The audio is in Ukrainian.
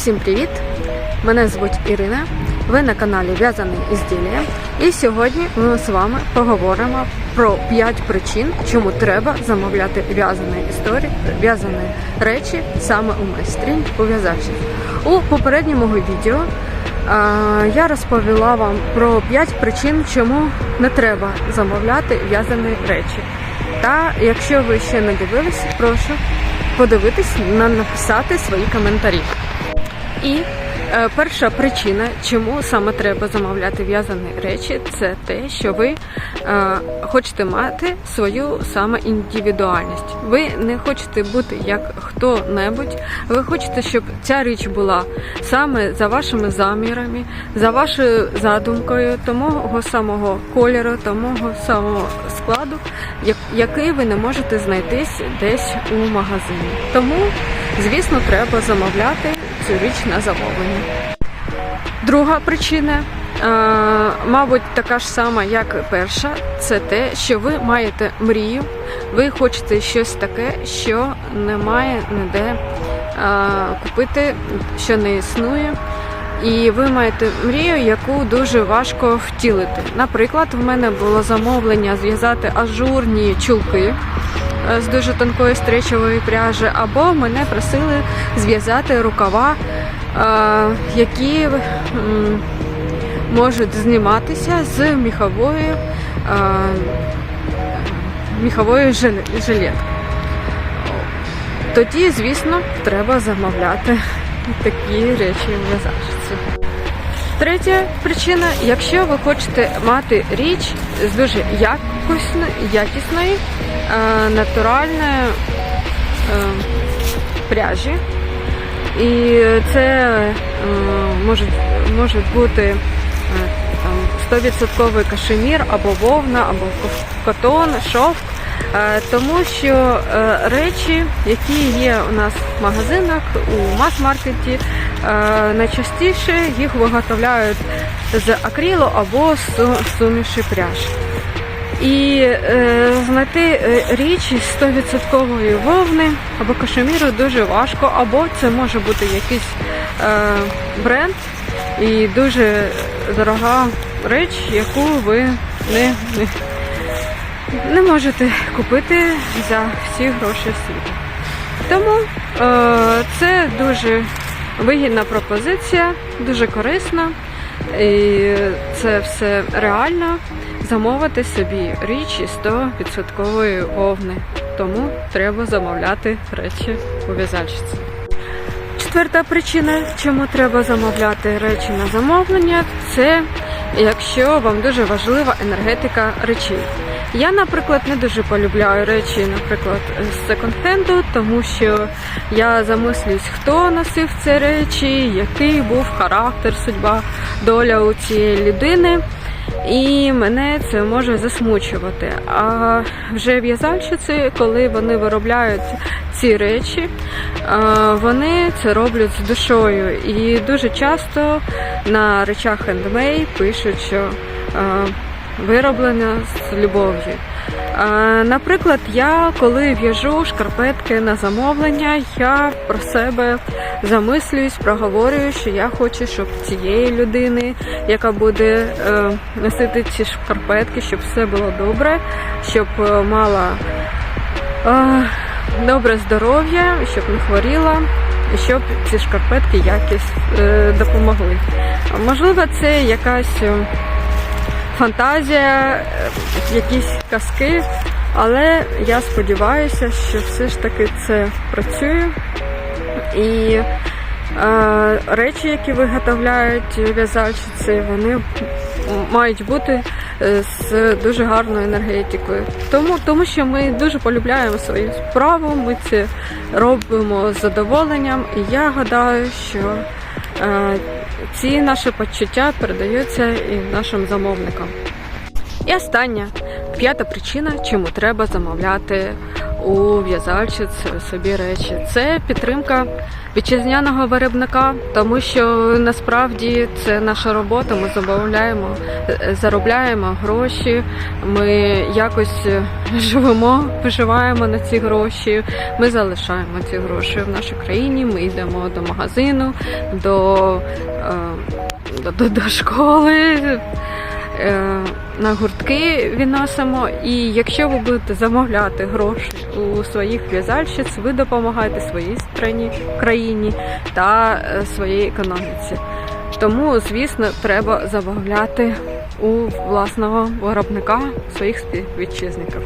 Всім привіт! Мене звуть Ірина. Ви на каналі В'язане ізділля. І сьогодні ми з вами поговоримо про 5 причин, чому треба замовляти в'язані історії, в'язані речі саме у майстрінь у в'язальщині. У попередньому відео я розповіла вам про 5 причин, чому не треба замовляти в'язані речі. Та якщо ви ще не дивились, прошу подивитись на написати свої коментарі. І е, перша причина, чому саме треба замовляти в'язані речі, це те, що ви е, хочете мати свою саме індивідуальність. Ви не хочете бути як хто-небудь. Ви хочете, щоб ця річ була саме за вашими замірами, за вашою задумкою, того самого кольору, того самого складу, як- який ви не можете знайтись десь у магазині. Тому, звісно, треба замовляти цю річ на замовлення. Друга причина, е, мабуть, така ж сама, як перша, це те, що ви маєте мрію, ви хочете щось таке, що немає ніде е, купити, що не існує. І ви маєте мрію, яку дуже важко втілити. Наприклад, в мене було замовлення зв'язати ажурні чулки з дуже тонкої стречової пряжі, або мене просили зв'язати рукава, е, які можуть зніматися з міхової, е, міхової жиле- жилетки. Тоді, звісно, треба замовляти такі речі в в'язальщиці. Третя причина, якщо ви хочете мати річ з дуже якісної, е, натуральної е, пряжі, і це е, може, може бути е, 100% кашемір або вовна, або котон, шовк. Е, Тому що е, речі, які є у нас в магазинах, у мас-маркеті, е, найчастіше їх виготовляють з акрилу або з су- суміші пряж. І е, знайти річ із 100% вовни або кашеміру дуже важко, або це може бути якийсь е, бренд і дуже дорога реч, яку ви не, не, не можете купити за всі гроші світу. Тому е, це дуже вигідна пропозиція, дуже корисна. І це все реально замовити собі річ із 100% вовни. Тому треба замовляти речі у в'язальщиці. Четверта причина, чому треба замовляти речі на замовлення, це якщо вам дуже важлива енергетика речей. Я, наприклад, не дуже полюбляю речі, наприклад, з секонд-хенду, тому що я замислююсь, хто носив ці речі, який був характер, судьба, доля у цієї людини. І мене це може засмучувати. А вже в'язальщиці, коли вони виробляють ці речі, вони це роблять з душою. І дуже часто на речах хендмей пишуть, що вироблена з любов'ю. Наприклад, я коли в'яжу шкарпетки на замовлення, я про себе замислююсь, проговорюю, що я хочу, щоб цієї людини, яка буде е, носити ці шкарпетки, щоб все було добре, щоб е, мала е, добре здоров'я, щоб не хворіла, і щоб ці шкарпетки якось е, допомогли. Можливо, це якась. Фантазія, е, якісь казки. Але я сподіваюся, що все ж таки це працює. І е, речі, які виготовляють в'язальщиці, вони мають бути е, з дуже гарною енергетикою. Тому, тому що ми дуже полюбляємо свою справу, ми це робимо з задоволенням, і я гадаю, що е, ці наші почуття передаються і нашим замовникам. І остання п'ята причина, чому треба замовляти у в'язальщиць собі речі. Це підтримка вітчизняного виробника, тому що насправді це наша робота. Ми замовляємо, е, заробляємо гроші. Ми якось е, живемо, виживаємо на ці гроші. Ми залишаємо ці гроші в нашій країні. Ми йдемо до магазину, до, е, до, до школи. На гуртки відносимо, і якщо ви будете замовляти гроші у своїх в'язальщиць, ви допомагаєте своїй страні, країні та е, своїй економіці. Тому, звісно, треба замовляти у власного виробника своїх співвітчизників.